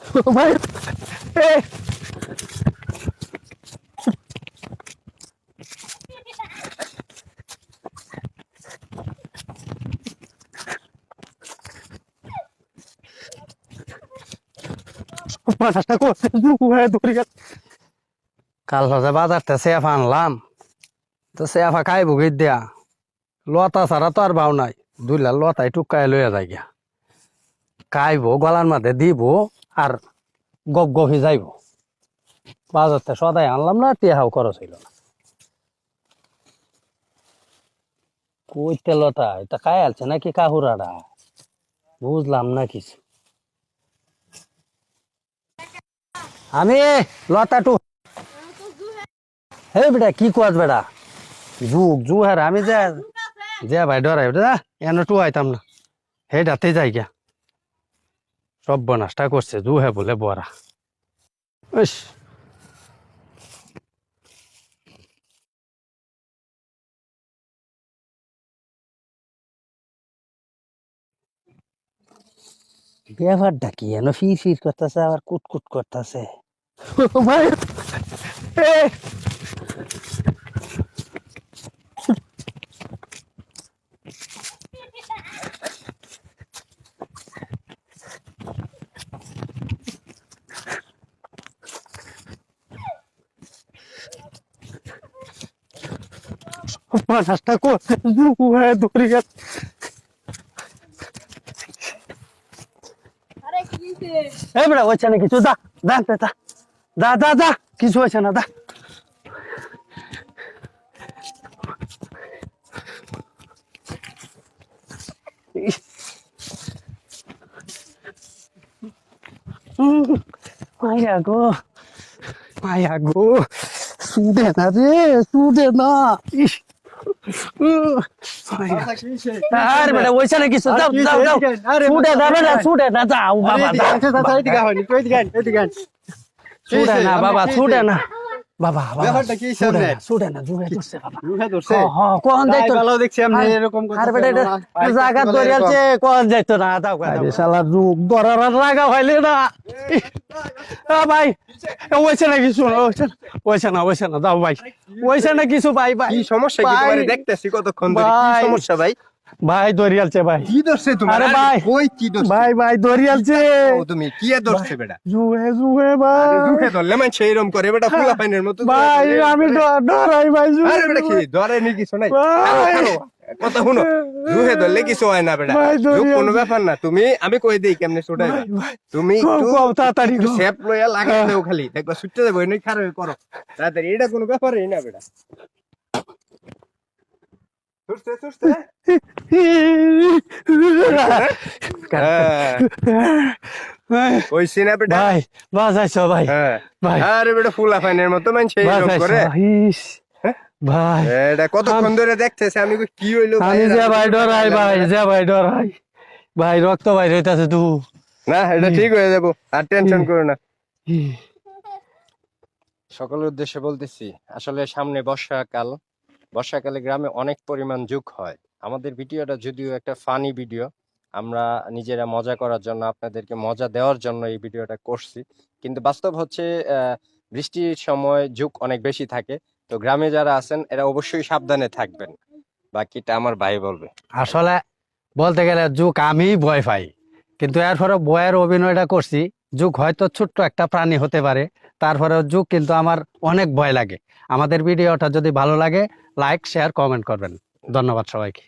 এ! মাথাটা ধরে গেছে। কাল হচ্ছে বাজারতে সেফা আনলাম। তো সেফা খাইব গিয়ে দিয়া? লতা ছাড়া তো আর বাউ নাই। দুইলা লতাই টুকায় লইয়া যায় গিয়া খাইব, গলার মাঝে দিব। আর গপ গপি যাইব। বাজারতে সদাই আনলাম না টিয়াও খরচ হইল না। কইতে লতা এটা খাই আলছে নাকি কাহুরাটা বুঝলাম না কিছু। আমি লতা টু হে বেটা, কি কোয়াস বেটা? যুগ জু হার, আমি যে যে ভাই ডরাই বেটা এনে টু আইতাম না। হে ডাতে যাই গিয়া। সব বনাসটা করছে জু হে বলে বরা ইস। ব্যাপারটা কি এন ফির ফির করতেছে আবার কুটকুট করতেছে। এ মাথাটা ধরে গেছে কি হইছে? এই বেটা হচ্ছে না কিছু দা দা দা দা দা দা কিছু হয়েছে না দা মায়া গো মায়া গো সুদে না রে সুদে না ইস। আরে বেটা হয়েছে না কিছু দাও দাও দাও। সুদে না বেটা সুদে না যাও বাবা দাও ছুটে না বাবা ছুটে না। বাবা ব্যাপারটা কি সামনে? না না জুড়ে ধরছে বাবা। রুখে ধরছে? হ হ কোন যাইতো ভালো দেখছি আপনি এরকম আর বেটা জায়গা ধরিয়াছে কোন যাইতো না দাও আরে শালা রূপ ধরার হইলে না। আ ভাই ওইছে না কিছু ওইছে না ওইছে না দাও ভাই। ওইছে না কিছু ভাই ভাই। কি সমস্যা কি? তোমারে দেখতেছি কতক্ষণ ধরে। কি সমস্যা ভাই? ভাই ধরিয়ালছে ভাই। কি ধরছে তোমার? আরে ভাই। কই কি ধরছে? ভাই ভাই ধরিয়ালছে ও তুমি কি এ ধরছে বেটা? জুয়ে আরে ভাই। রুখে ধরলে মানে সেইরকম করে বেটা ফুলা পাইনের মতো ভাই আমি ডরাই ভাই জুয়ে আরে বেটা কি। ধরে নি কিছু নাই? ভাই। আরও, আরও, কথা শুনো। রুহে ধরলে কিছু হয় না বেটা। জুক কোনো ব্যাপার না। তুমি আমি কই দেই কেমনে ছুটাই। তুমি একটু কও, তাড়াতাড়ি সেপ লইয়া লাগাই দেও খালি। দেখবা ছুটতে যাব এনে খারাপ করো। তাড়াতাড়ি এটা কোনো ব্যাপারই না বেটা। ছুটতে ছুটতে হ্যাঁ বেটা ভাই বাজাইছো ভাই। হ্যাঁ। ভাই। আরে বেটা ফুলা ফাইনের মতো মানে রকম করে। ভাই। এটা কতক্ষণ ধরে দেখতেছে? আমি কি হইল যে ভাই ডরাই ভাই যে ভাই ডরাই। ভাই রক্ত ভাই রইতাছে তু। না এটা ঠিক হয়ে যাব আর টেনশন করো না। সকলের উদ্দেশ্যে বলতেছি আসলে সামনে বর্ষাকাল। বর্ষাকালে গ্রামে অনেক পরিমাণ যুগ হয়। আমাদের ভিডিওটা যদিও একটা ফানি ভিডিও আমরা নিজেরা মজা করার জন্য আপনাদেরকে মজা দেওয়ার জন্য এই ভিডিওটা করছি। কিন্তু বাস্তব হচ্ছে বৃষ্টির সময় যুগ অনেক বেশি থাকে, তো গ্রামে যারা আছেন, এরা অবশ্যই সাবধানে থাকবেন। বাকিটা আমার ভাই বলবে। আসলে বলতে গেলে যুগ আমি ভয় পাই, কিন্তু এরপরে বয়ের অভিনয়টা করছি। যুগ হয়তো ছোট্ট একটা প্রাণী হতে পারে, তারপরেও যুগ কিন্তু আমার অনেক ভয় লাগে। আমাদের ভিডিওটা যদি ভালো লাগে লাইক শেয়ার কমেন্ট করবেন। ধন্যবাদ সবাইকে।